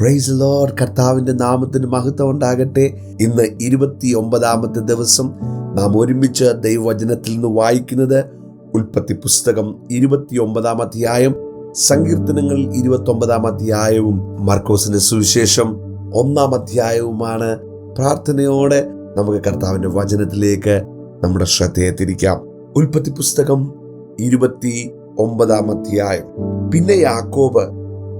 Praise Lord കർത്താവിന്റെ നാമത്തിന് മഹത്വം ഉണ്ടാകട്ടെ. ഇന്ന് ഇരുപത്തി ഒമ്പതാമത്തെ ദിവസം നാം ഒരുമിച്ച് ദൈവവചനത്തിൽ നിന്ന് വായിക്കുന്നത് ഉൽപ്പത്തി പുസ്തകം ഇരുപത്തി ഒമ്പതാം അധ്യായം സങ്കീർത്തനങ്ങൾ ഇരുപത്തി ഒമ്പതാം അധ്യായവും മർക്കോസിന്റെ സുവിശേഷം ഒന്നാം അധ്യായവുമാണ്. പ്രാർത്ഥനയോടെ നമുക്ക് കർത്താവിന്റെ വചനത്തിലേക്ക് നമ്മുടെ ശ്രദ്ധയെ തിരിക്കാം. ഉൽപ്പത്തി പുസ്തകം ഇരുപത്തി ഒമ്പതാം അധ്യായം. പിന്നെ യാക്കോബ്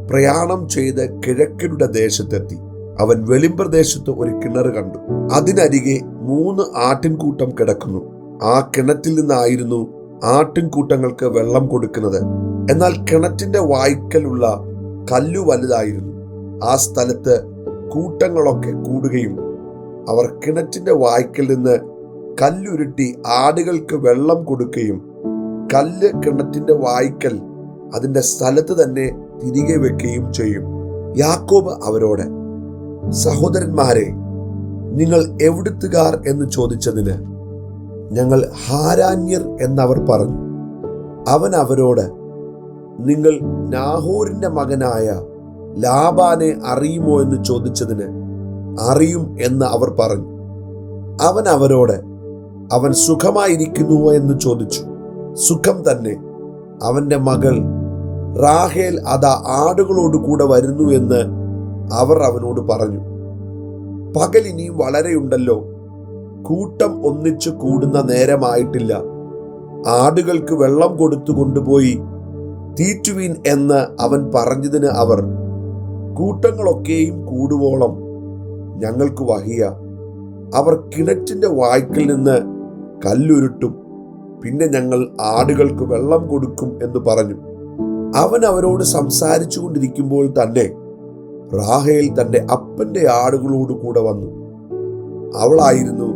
പ്രയാണം ചെയ്ത് കിഴക്കരുടെ ദേശത്തെത്തി. അവൻ വെളിമ്പ്രദേശത്ത് ഒരു കിണർ കണ്ടു. അതിനരികെ മൂന്ന് ആട്ടിൻകൂട്ടം കിടക്കുന്നു. ആ കിണറ്റിൽ നിന്നായിരുന്നു ആട്ടിൻകൂട്ടങ്ങൾക്ക് വെള്ളം കൊടുക്കുന്നത്. എന്നാൽ കിണറ്റിന്റെ വായ്ക്കലുള്ള കല്ലു വലുതായിരുന്നു. ആ സ്ഥലത്ത് കൂട്ടങ്ങളൊക്കെ കൂടുകയും അവർ കിണറ്റിന്റെ വായ്ക്കൽ നിന്ന് കല്ലുരുട്ടി ആടുകൾക്ക് വെള്ളം കൊടുക്കുകയും കല്ല് കിണറ്റിന്റെ വായ്ക്കൽ അതിന്റെ സ്ഥലത്ത് തന്നെ തിരികെ വെക്കുകയും ചെയ്യും. യാക്കോബ് അവരോട് സഹോദരന്മാരെ നിങ്ങൾ എവിടുത്തുകാർ എന്ന് ചോദിച്ചതിന് ഞങ്ങൾ ഹാരാന്യർ എന്നവർ പറഞ്ഞു. അവൻ അവരോട് നിങ്ങൾ നാഹോറിന്റെ മകനായ ലാബാനെ അറിയുമോ എന്ന് ചോദിച്ചതിന് അറിയും എന്ന് അവർ പറഞ്ഞു. അവൻ അവരോട് അവൻ സുഖമായിരിക്കുന്നുവോ എന്ന് ചോദിച്ചു. സുഖം തന്നെ. അവന്റെ മകൾ റാഹേൽ അതാ ആടുകളോട് കൂടെ വരുന്നു എന്ന് അവർ അവനോട് പറഞ്ഞു. പകൽ ഇനിയും വളരെയുണ്ടല്ലോ. കൂട്ടം ഒന്നിച്ചു കൂടുന്ന നേരമായിട്ടില്ല. ആടുകൾക്ക് വെള്ളം കൊടുത്തു കൊണ്ടുപോയി തീറ്റുവീൻ എന്ന് അവൻ പറഞ്ഞതിന് അവർ കൂട്ടങ്ങളൊക്കെയും കൂടുവോളം ഞങ്ങൾക്ക് വഹിയ. അവർ കിണറ്റിന്റെ വായ്ക്കൽ നിന്ന് കല്ലുരുട്ടും പിന്നെ ഞങ്ങൾ ആടുകൾക്ക് വെള്ളം കൊടുക്കും എന്ന് പറഞ്ഞു. അവൻ അവരോട് സംസാരിച്ചു കൊണ്ടിരിക്കുമ്പോൾ തന്നെ റാഹേൽ തന്റെ അപ്പന്റെ ആടുകളോട് കൂടെ വന്നു. അവളായിരുന്നു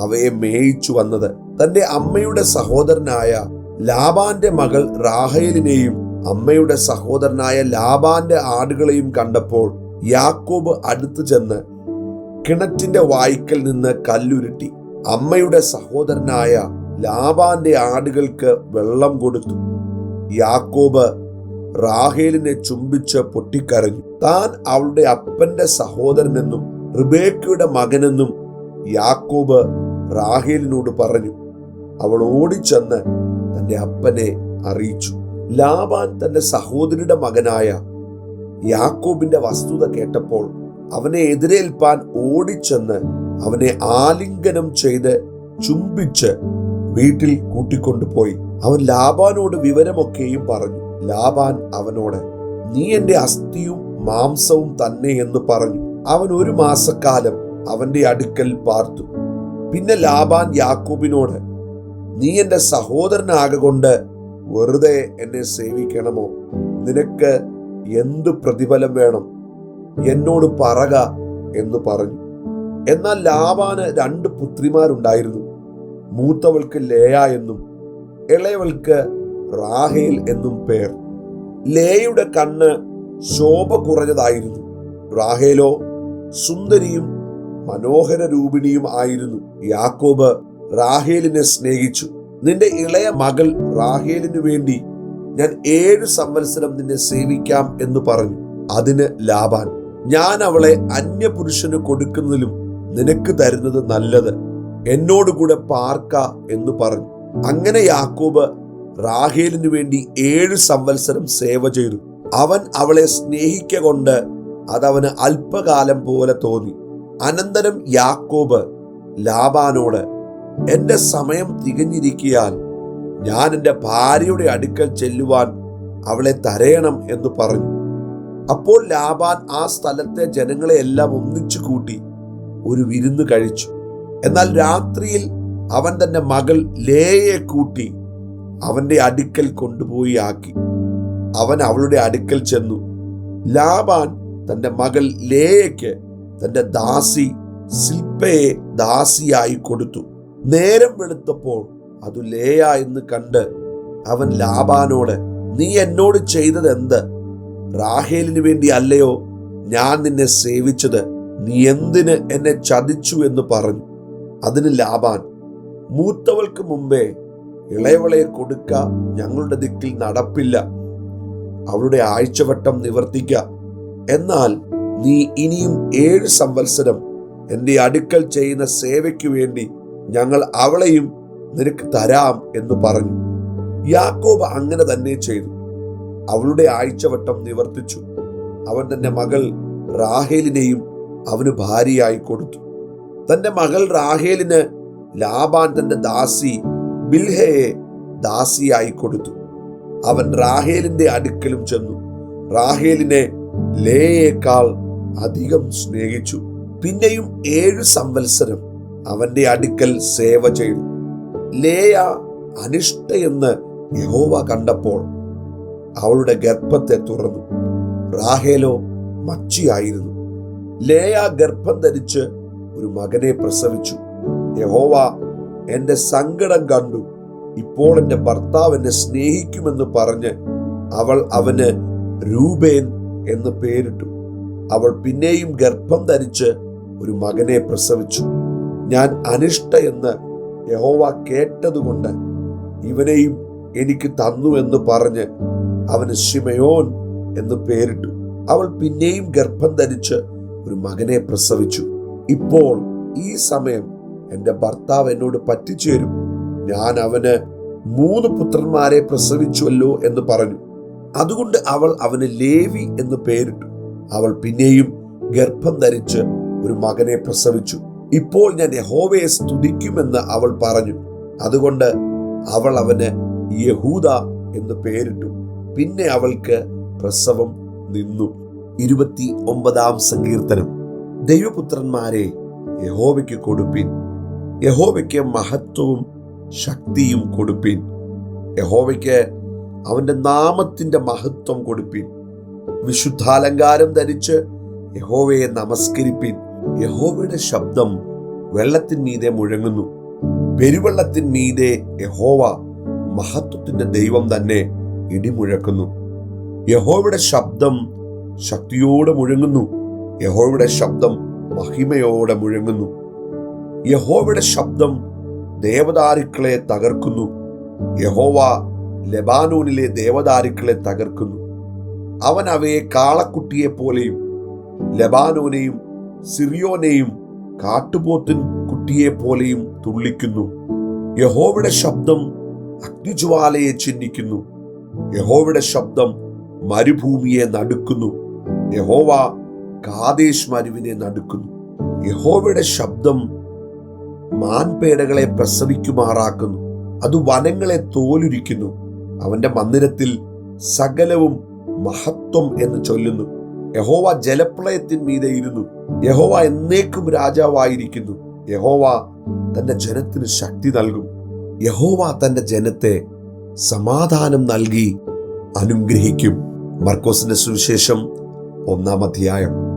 അവയെ മേയിച്ചു വന്നത്. തന്റെ അമ്മയുടെ സഹോദരനായ ലാബാന്റെ മകൾ റാഹേലിനെയും അമ്മയുടെ സഹോദരനായ ലാബാന്റെ ആടുകളെയും കണ്ടപ്പോൾ യാക്കോബ് അടുത്തു ചെന്ന് കിണറ്റിന്റെ വായ്ക്കൽ നിന്ന് കല്ലുരുട്ടി. അമ്മയുടെ സഹോദരനായ ലാബാന്റെ ആടുകൾക്ക് വെള്ളം കൊടുത്തു. യാക്കോബ് റാഹേലിനെ ചുംബിച്ച് പൊട്ടിക്കരഞ്ഞു. താൻ അവളുടെ അപ്പന്റെ സഹോദരനെന്നും റിബേക്കയുടെ മകനെന്നും യാക്കോബ് റാഹേലിനോട് പറഞ്ഞു. അവൾ ഓടിച്ചെന്ന് തന്റെ അപ്പനെ അറിയിച്ചു. ലാബാൻ തന്റെ സഹോദരിയുടെ മകനായ യാക്കോബിന്റെ വസ്തുത കേട്ടപ്പോൾ അവനെ എതിരേൽപ്പാൻ ഓടിച്ചെന്ന് അവനെ ആലിംഗനം ചെയ്ത് ചുംബിച്ച് വീട്ടിൽ കൂട്ടിക്കൊണ്ടുപോയി. അവൻ ലാബാനോട് വിവരമൊക്കെയും പറഞ്ഞു. ലാബാൻ അവനോട് നീ എന്റെ അസ്ഥിയും മാംസവും തന്നെ എന്ന് പറഞ്ഞു. അവൻ ഒരു മാസക്കാലം അവന്റെ അടുക്കൽ പാർത്തു. പിന്നെ ലാബാൻ യാക്കൂബിനോട് നീ എന്റെ സഹോദരനാകൊണ്ട് വെറുതെ എന്നെ സേവിക്കണമോ? നിനക്ക് എന്തു പ്രതിഫലം വേണം? എന്നോട് പറക എന്ന് പറഞ്ഞു. എന്നാൽ ലാബാന് രണ്ട് പുത്രിമാരുണ്ടായിരുന്നു. മൂത്തവൾക്ക് ലേയ എന്നും ഇളയവൾക്ക് റാഹേൽ എന്നും പേർ. ലേയുടെ കണ്ണ് ശോഭ കുറഞ്ഞതായിരുന്നു. റാഹേലോ സുന്ദരിയും മനോഹര രൂപിണിയും ആയിരുന്നു. യാക്കോബ് റാഹേലിനെ സ്നേഹിച്ചു. നിന്റെ ഇളയ മകൾ റാഹേലിനു വേണ്ടി ഞാൻ ഏഴ് സംവത്സരം നിന്നെ സേവിക്കാം എന്ന് പറഞ്ഞു. അതിന് ലാബാൻ ഞാൻ അവളെ അന്യപുരുഷന് കൊടുക്കുന്നതിലും നിനക്ക് തരുന്നത് നല്ലത്. എന്നോടുകൂടെ പാർക്ക എന്ന് പറഞ്ഞു. അങ്ങനെ യാക്കോബ് റാഹേലിനു വേണ്ടി ഏഴ് സംവത്സരം സേവ ചെയ്തു. അവൻ അവളെ സ്നേഹിക്ക കൊണ്ട് അതവന് അല്പകാലം പോലെ തോന്നി. അനന്തരം യാക്കോബ് ലാബാനോട് എന്റെ സമയം തികഞ്ഞിരിക്കിയാൽ ഞാൻ എന്റെ ഭാര്യയുടെ അടുക്കൽ ചെല്ലുവാൻ അവളെ തരയണം എന്ന് പറഞ്ഞു. അപ്പോൾ ലാബാൻ ആ സ്ഥലത്തെ ജനങ്ങളെ എല്ലാം ഒന്നിച്ചു കൂട്ടി ഒരു വിരുന്ന് കഴിച്ചു. എന്നാൽ രാത്രിയിൽ അവൻ തന്റെ മകൾ ലേയെ കൂട്ടി അവന്റെ അടുക്കൽ കൊണ്ടുപോയി ആക്കി. അവൻ അവളുടെ അടുക്കൽ ചെന്നു. ലാബാൻ തന്റെ മകൾ ലേയയ്ക്ക് തന്റെ ദാസി ശില്പയെ ദാസിയായി കൊടുത്തു. നേരം വെളുത്തപ്പോൾ അത് ലേയ എന്ന് കണ്ട് അവൻ ലാബാനോട് നീ എന്നോട് ചെയ്തത് എന്ത് റാഹേലിന് വേണ്ടി അല്ലയോ ഞാൻ നിന്നെ സേവിച്ചത്? നീ എന്തിന് എന്നെ ചതിച്ചു എന്ന് പറഞ്ഞു? അതിന് ലാബാൻ മൂത്തവൾക്ക് മുമ്പേ ഇളയവളെ കൊടുക്ക ഞങ്ങളുടെ ദിക്കിൽ നടപ്പില്ല. അവളുടെ ആഴ്ചവട്ടം നിവർത്തിക്ക. എന്നാൽ നീ ഇനിയും ഏഴ് സംവത്സരം എന്റെ അടുക്കൽ ചെയ്യുന്ന സേവയ്ക്ക് വേണ്ടി ഞങ്ങൾ അവളെയും നിനക്ക് തരാം എന്ന് പറഞ്ഞു. യാക്കോബ് അങ്ങനെ തന്നെ ചെയ്തു. അവളുടെ ആഴ്ചവട്ടം നിവർത്തിച്ചു. അവൻ തന്റെ മകൾ റാഹേലിനെയും അവന് ഭാര്യയായി കൊടുത്തു. തന്റെ മകൾ റാഹേലിന് ലാബാൻ തന്റെ ദാസി ബിൽഹയെ ദാസിയായി കൊടുത്തു. അവൻ റാഹേലിന്റെ അടുക്കലും ചെന്നു. റാഹേലിനെ ലേയേക്കാൾ അധികം സ്നേഹിച്ചു. പിന്നെയും ഏഴു സംവത്സരം അവന്റെ അടുക്കൽ സേവ ചെയ്തു. ലേയ അനിഷ്ടയെന്ന് യഹോവ കണ്ടപ്പോൾ അവളുടെ ഗർഭത്തെ തുറന്നു. റാഹേലോ മച്ചിയായിരുന്നു. ലേയ ഗർഭം ധരിച്ച് ഒരു മകനെ പ്രസവിച്ചു. യഹോവ എന്റെ സങ്കടം കണ്ടു. ഇപ്പോൾ എന്റെ ഭർത്താവ് എന്നെ സ്നേഹിക്കുമെന്ന് പറഞ്ഞ് അവൾ അവന് രൂപേൻ എന്ന് പേരിട്ടു. അവൾ പിന്നെയും ഗർഭം ധരിച്ച് ഒരു മകനെ പ്രസവിച്ചു. ഞാൻ അനിഷ്ട എന്ന് യഹോവ കേട്ടതുകൊണ്ട് ഇവനെയും എനിക്ക് തന്നു എന്ന് പറഞ്ഞ് അവന് ശിമയോൻ എന്ന് പേരിട്ടു. അവൾ പിന്നെയും ഗർഭം ധരിച്ച് ഒരു മകനെ പ്രസവിച്ചു. ഇപ്പോൾ ഈ സമയം എന്റെ ഭർത്താവ് എന്നോട് പറ്റിച്ചേരും. ഞാൻ അവന് മൂന്ന് പുത്രന്മാരെ പ്രസവിച്ചുവല്ലോ എന്ന് പറഞ്ഞു. അതുകൊണ്ട് അവൾ അവന് ലേവി എന്ന് പേരിട്ടു. അവൾ പിന്നെയും ഗർഭം ധരിച്ച് ഒരു മകനെ പ്രസവിച്ചു. ഇപ്പോൾ ഞാൻ യഹോവയെ സ്തുതിക്കുമെന്ന് അവൾ പറഞ്ഞു. അതുകൊണ്ട് അവൾ അവന് യഹൂദ എന്ന് പേരിട്ടു. പിന്നെ അവൾക്ക് പ്രസവം നിന്നു. ഇരുപത്തി ഒമ്പതാം സങ്കീർത്തനം. ദൈവപുത്രന്മാരെ യഹോവയ്ക്ക് കൊടുപ്പിൻ. യഹോവയ്ക്ക് മഹത്വവും ശക്തിയും കൊടുപ്പിൻ. യഹോവയ്ക്ക് അവന്റെ നാമത്തിന്റെ മഹത്വം കൊടുപ്പിൻ. വിശുദ്ധാലങ്കാരം ധരിച്ച് യഹോവയെ നമസ്കരിപ്പിൻ. യഹോവയുടെ ശബ്ദം വെള്ളത്തിൻമീതെ മുഴങ്ങുന്നു. പെരുവെള്ളത്തിൻമീതെ യഹോവ മഹത്വത്തിന്റെ ദൈവം തന്നെ ഇടിമുഴക്കുന്നു. യഹോവയുടെ ശബ്ദം ശക്തിയോടെ മുഴങ്ങുന്നു. യഹോവയുടെ ശബ്ദം മഹിമയോടെ മുഴങ്ങുന്നു. യഹോവയുടെ ശബ്ദം ദേവദാരുക്കളെ തകർക്കുന്നു. യഹോവ ലെബാനോനിലെ ദേവദാരുക്കളെ തകർക്കുന്നു. അവൻ അവയെ കാളക്കുട്ടിയെ പോലെയും ലബാനൂനെയും സിറിയോനെയും കാട്ടുപോത്തിൻ കുട്ടിയെ പോലെയും തുള്ളിക്കുന്നു. യഹോവയുടെ ശബ്ദം അഗ്നിജ്വാലയെ ചിഹ്നിക്കുന്നു യഹോവയുടെ ശബ്ദം മരുഭൂമിയെ നടുക്കുന്നു. യഹോവ കാദേശ് മരുവിനെ നടുക്കുന്നു. യഹോവയുടെ ശബ്ദം മാൻപേടകളെ പ്രസവിക്കുമാറാക്കുന്നു. അത് വനങ്ങളെ തോലുരിക്കുന്നു. അവന്റെ മന്ദിരത്തിൽ സകലവും മഹത്വം എന്ന് ചൊല്ലുന്നു. യഹോവ ജലപ്രളയത്തിൻമീതെ ഇരുന്നു. യഹോവ എന്നേക്കും രാജാവായിരിക്കുന്നു. യഹോവ തന്റെ ജനത്തിന് ശക്തി നൽകും. യഹോവ തന്റെ ജനത്തെ സമാധാനം നൽകി അനുഗ്രഹിക്കും. മർക്കോസിന്റെ സുവിശേഷം ഒന്നാം അധ്യായം.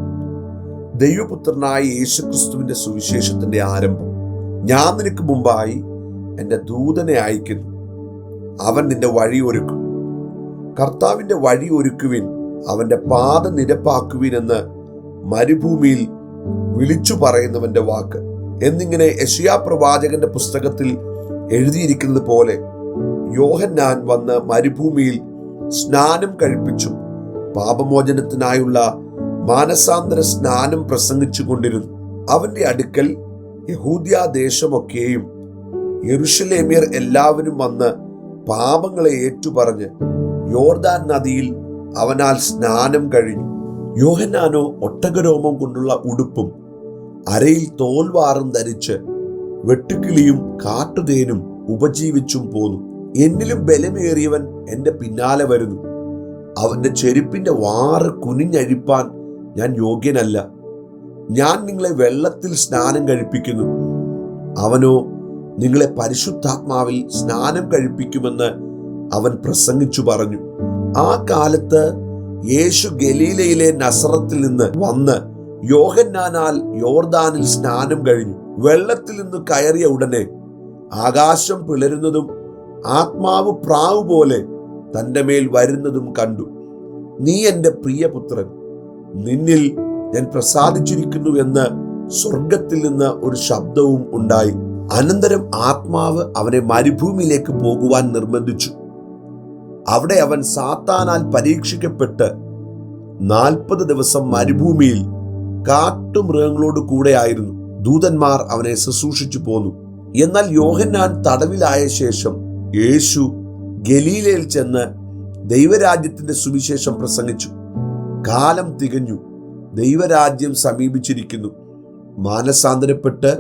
ദൈവപുത്രനായ യേശുക്രിസ്തുവിന്റെ സുവിശേഷത്തിന്റെ ആരംഭം. ഞാൻ നിനക്ക് മുമ്പായി എന്റെ ദൂതനെ അയക്കുന്നു അവൻ നിന്റെ വഴി ഒരുക്കും. കർത്താവിന്റെ വഴി ഒരുക്കുവിൻ അവന്റെ പാത നിരപ്പാക്കുവിൻ എന്ന് മരുഭൂമിയിൽ വിളിച്ചു പറയുന്നവന്റെ വാക്ക്. എന്നിങ്ങനെ യഷിയാ പ്രവാചകന്റെ പുസ്തകത്തിൽ എഴുതിയിരിക്കുന്നത് പോലെ യോഹന്നാൻ വന്ന് മരുഭൂമിയിൽ സ്നാനം കഴിപ്പിച്ചും പാപമോചനത്തിനായുള്ള മാനസാന്തര സ്നാനം പ്രസംഗിച്ചു കൊണ്ടിരുന്നു. അവന്റെ അടുക്കൽ യഹൂദ്യ ദേശമൊക്കെയും യെറുഷലേമിയർ എല്ലാവരും വന്ന് പാപങ്ങളെ ഏറ്റുപറഞ്ഞ് യോർദാൻ നദിയിൽ അവനാൽ സ്നാനം കഴിഞ്ഞു. യോഹന്നാനോ ഒട്ടകരോമം കൊണ്ടുള്ള ഉടുപ്പും അരയിൽ തോൽവാറും ധരിച്ച് വെട്ടുക്കിളിയും കാട്ടുതേനും ഉപജീവിച്ചും പോന്നു. എന്നിലും ബലമേറിയവൻ എന്റെ പിന്നാലെ വരുന്നു. അവന്റെ ചെരുപ്പിന്റെ വാറ് കുനിഞ്ഞഴിപ്പാൻ ഞാൻ യോഗ്യനല്ല. ഞാൻ നിങ്ങളെ വെള്ളത്തിൽ സ്നാനം കഴിപ്പിക്കുന്നു. അവനോ നിങ്ങളെ പരിശുദ്ധാത്മാവിൽ സ്നാനം കഴിപ്പിക്കുമെന്ന് അവൻ പ്രസംഗിച്ചു പറഞ്ഞു. ആ കാലത്ത് യേശു ഗലീലയിലെ നസറത്തിൽ നിന്ന് വന്ന് യോഹന്നാനാൽ യോർദാനിൽ സ്നാനം കഴിഞ്ഞു. വെള്ളത്തിൽ നിന്ന് കയറിയ ഉടനെ ആകാശം പിളരുന്നതും ആത്മാവ് പ്രാവ് പോലെ തന്റെ മേൽ വരുന്നതും കണ്ടു. നീ എന്റെ പ്രിയപുത്രൻ. നിന്നിൽ ഞാൻ പ്രസാദിച്ചിരിക്കുന്നു എന്ന് സ്വർഗത്തിൽ നിന്ന് ഒരു ശബ്ദവും ഉണ്ടായി. അനന്തരം ആത്മാവ് അവനെ മരുഭൂമിയിലേക്ക് പോകുവാൻ നിർബന്ധിച്ചു. അവിടെ അവൻ സാത്താനാൽ പരീക്ഷിക്കപ്പെട്ട് നാൽപ്പത് ദിവസം മരുഭൂമിയിൽ കാട്ടുമൃഗങ്ങളോട് കൂടെയായിരുന്നു ദൂതന്മാർ അവനെ ശുശ്രൂഷിച്ചു പോന്നു. എന്നാൽ യോഹന്നാൻ തടവിലായ ശേഷം യേശു ഗലീലയിൽ ചെന്ന് ദൈവരാജ്യത്തിന്റെ സുവിശേഷം പ്രസംഗിച്ചു. കാലം തികഞ്ഞു. ദൈവരാജ്യം സമീപിച്ചിരിക്കുന്നു. മാനസാന്തരപ്പെട്ട്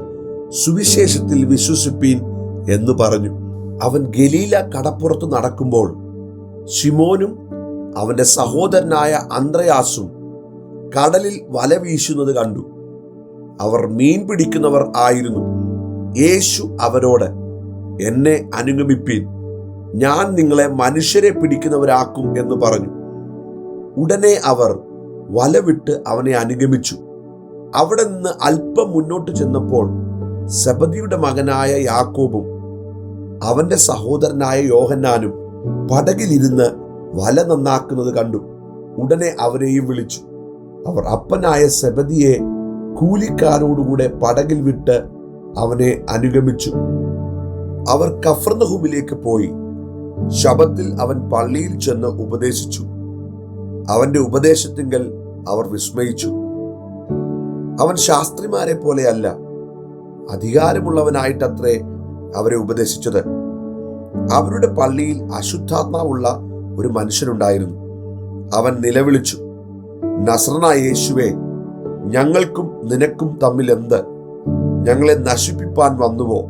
സുവിശേഷത്തിൽ വിശ്വസിപ്പീൻ എന്ന് പറഞ്ഞു. അവൻ ഗലീല കടപ്പുറത്ത് നടക്കുമ്പോൾ ഷിമോനും അവന്റെ സഹോദരനായ അന്ത്രയാസും കടലിൽ വല വീശുന്നത് കണ്ടു. അവർ മീൻ പിടിക്കുന്നവർ ആയിരുന്നു. യേശു അവരോട് എന്നെ അനുഗമിപ്പീൻ. ഞാൻ നിങ്ങളെ മനുഷ്യരെ പിടിക്കുന്നവരാക്കും എന്ന് പറഞ്ഞു. ഉടനെ അവർ വലവിട്ട് അവനെ അനുഗമിച്ചു. അവിടെ നിന്ന് അല്പം മുന്നോട്ട് ചെന്നപ്പോൾ സബദിയുടെ മകനായ യാക്കോബും അവന്റെ സഹോദരനായ യോഹന്നാനും പടകിലിരുന്ന് വല നന്നാക്കുന്നത് കണ്ടു. ഉടനെ അവരെയും വിളിച്ചു. അവർ അപ്പനായ സെബദിയെ കൂലിക്കാരോടുകൂടെ പടകിൽ വിട്ട് അവനെ അനുഗമിച്ചു. അവർ കഫർനഹുമിലേക്ക് പോയി. ശബത്തിൽ അവൻ പള്ളിയിൽ ചെന്ന് ഉപദേശിച്ചു. അവന്റെ ഉപദേശത്തിങ്കൽ അവർ വിസ്മയിച്ചു. അവൻ ശാസ്ത്രിമാരെ പോലെയല്ല അധികാരമുള്ളവനായിട്ടത്രേ അവരെ ഉപദേശിച്ചത്. അവരുടെ പള്ളിയിൽ അശുദ്ധാത്മാവുള്ള ഒരു മനുഷ്യനുണ്ടായിരുന്നു. അവൻ നിലവിളിച്ചു നസ്രനായ യേശുവെ ഞങ്ങൾക്കും നിനക്കും തമ്മിൽ എന്ത്? ഞങ്ങളെ നശിപ്പിപ്പാൻ വന്നുവോ?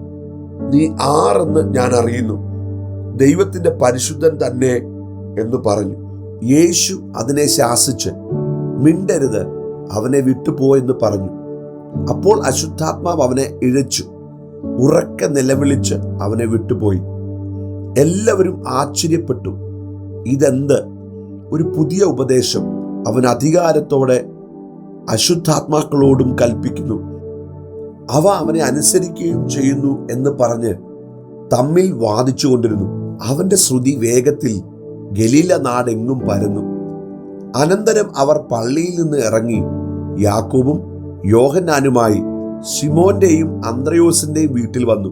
നീ ആരെന്ന് ഞാൻ അറിയുന്നു. ദൈവത്തിന്റെ പരിശുദ്ധൻ തന്നെ എന്ന് പറഞ്ഞു. യേശു അതിനെ ശാസിച്ച് മിണ്ടരുത് അവനെ വിട്ടുപോയെന്ന് പറഞ്ഞു. അപ്പോൾ അശുദ്ധാത്മാവ് അവനെ ഇഴച്ചു ഉറക്കെ നിലവിളിച്ച് അവനെ വിട്ടുപോയി. എല്ലാവരും ആശ്ചര്യപ്പെട്ടു. ഇതെന്ത്? ഒരു പുതിയ ഉപദേശം അവൻ അധികാരത്തോടെ അശുദ്ധാത്മാക്കളോടും കൽപ്പിക്കുന്നു. അവ അവനെ അനുസരിക്കുകയും ചെയ്യുന്നു എന്ന് പറഞ്ഞ് തമ്മിൽ വാദിച്ചുകൊണ്ടിരുന്നു. അവന്റെ ശ്രുതി വേഗത്തിൽ ഗലീല നാടെങ്ങും പരന്നു. അനന്തരം അവർ പള്ളിയിൽ നിന്ന് ഇറങ്ങി യാക്കോബും യോഹന്നാനുമായി ഷിമോന്റെയും അന്ത്രയോസിന്റെയും വീട്ടിൽ വന്നു.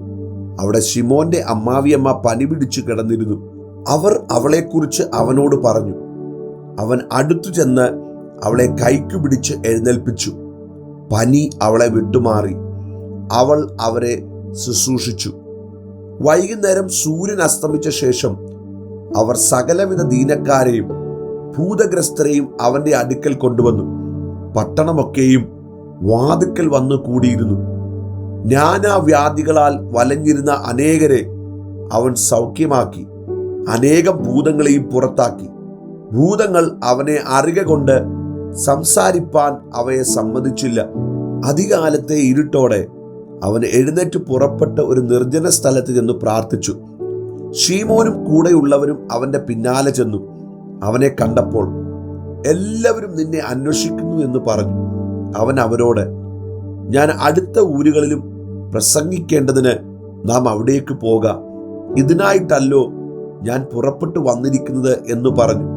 അവിടെ ഷിമോന്റെ അമ്മാവിയമ്മ പനി പിടിച്ചു കിടന്നിരുന്നു. അവർ അവളെക്കുറിച്ച് അവനോട് പറഞ്ഞു. അവൻ അടുത്തു ചെന്ന് അവളെ കൈക്കു പിടിച്ച് എഴുന്നേൽപ്പിച്ചു. പനി അവളെ വിട്ടുമാറി. അവൾ അവരെ ശുശ്രൂഷിച്ചു. വൈകുന്നേരം സൂര്യൻ അസ്തമിച്ച ശേഷം അവർ സകലവിധ ദീനക്കാരെയും ഭൂതഗ്രസ്തരെയും അവന്റെ അടുക്കൽ കൊണ്ടുവന്നു. പട്ടണമൊക്കെയും വാതുക്കൽ വന്നു കൂടിയിരുന്നു. ജ്ഞാനാവ്യാധികളാൽ വലഞ്ഞിരുന്ന അനേകരെ അവൻ സൗഖ്യമാക്കി അനേകം ഭൂതങ്ങളെയും പുറത്താക്കി. ഭൂതങ്ങൾ അവനെ അറിക കൊണ്ട് സംസാരിപ്പാൻ അവയെ സമ്മതിച്ചില്ല. അധികാലത്തെ ഇരുട്ടോടെ അവൻ എഴുന്നേറ്റ് പുറപ്പെട്ട് ഒരു നിർജന സ്ഥലത്ത് ചെന്ന് പ്രാർത്ഥിച്ചു. ഷീമോനും കൂടെയുള്ളവരും അവന്റെ പിന്നാലെ ചെന്നു. അവനെ കണ്ടപ്പോൾ എല്ലാവരും നിന്നെ അന്വേഷിക്കുന്നു എന്ന് പറഞ്ഞു. അവൻ അവരോട് ഞാൻ അടുത്ത ഊരുകളിലും പ്രസംഗിക്കേണ്ടതിന് നാം അവിടേക്ക് പോക. ഇതിനായിട്ടല്ലോ ഞാൻ പുറപ്പെട്ടു വന്നിരിക്കുന്നത് എന്ന് പറഞ്ഞു.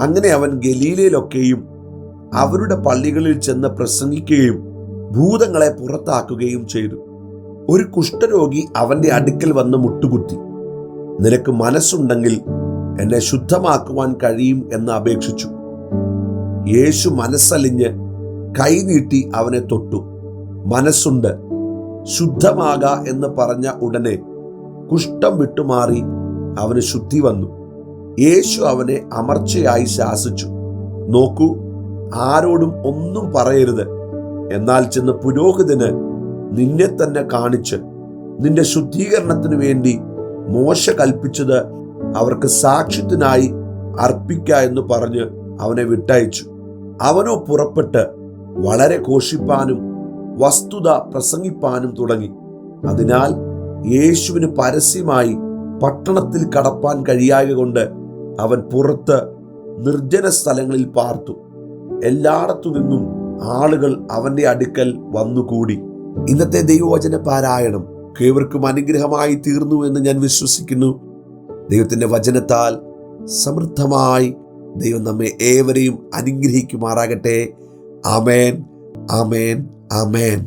അങ്ങനെ അവൻ ഗലീലയിലൊക്കെയും അവരുടെ പള്ളികളിൽ ചെന്ന് പ്രസംഗിക്കുകയും ഭൂതങ്ങളെ പുറത്താക്കുകയും ചെയ്തു. ഒരു കുഷ്ഠരോഗി അവന്റെ അടുക്കൽ വന്ന് മുട്ടുകുത്തി. നിനക്ക് മനസ്സുണ്ടെങ്കിൽ എന്നെ ശുദ്ധമാക്കുവാൻ കഴിയും എന്ന് അപേക്ഷിച്ചു. യേശു മനസ്സലിഞ്ഞ് കൈനീട്ടി അവനെ തൊട്ടു. മനസ്സുണ്ട് ശുദ്ധമാക എന്ന് പറഞ്ഞ ഉടനെ കുഷ്ഠം വിട്ടുമാറി അവന് ശുദ്ധി വന്നു. യേശു അവനെ അമർച്ചയായി ശാസിച്ചു. നോക്കൂ ആരോടും ഒന്നും പറയരുത്. എന്നാൽ ചെന്ന് പുരോഹിതന് നിന്നെ തന്നെ കാണിച്ച് നിന്റെ ശുദ്ധീകരണത്തിന് വേണ്ടി മോശ കൽപ്പിച്ചത് അവർക്ക് സാക്ഷ്യത്തിനായി അർപ്പിക്ക എന്ന് പറഞ്ഞ് അവനെ വിട്ടയച്ചു. അവനോ പുറപ്പെട്ട് വളരെ ഘോഷിപ്പാനും വസ്തുത പ്രസംഗിപ്പാനും തുടങ്ങി. അതിനാൽ യേശുവിന് പരസ്യമായി പട്ടണത്തിൽ കടപ്പാൻ കഴിയായ കൊണ്ട് അവൻ പുറത്ത് നിർജന സ്ഥലങ്ങളിൽ പാർത്തു. എല്ലായിടത്തു നിന്നും ആളുകൾ അവന്റെ അടുക്കൽ വന്നുകൂടി. ഇന്നത്തെ ദൈവവചന പാരായണം ഏവർക്കും അനുഗ്രഹമായി തീർന്നു എന്ന് ഞാൻ വിശ്വസിക്കുന്നു. ദൈവത്തിന്റെ വചനത്താൽ സമൃദ്ധമായി ദൈവം നമ്മെ ഏവരെയും അനുഗ്രഹിക്കുമാറാകട്ടെ. ആമേൻ ആമേൻ ആമേൻ.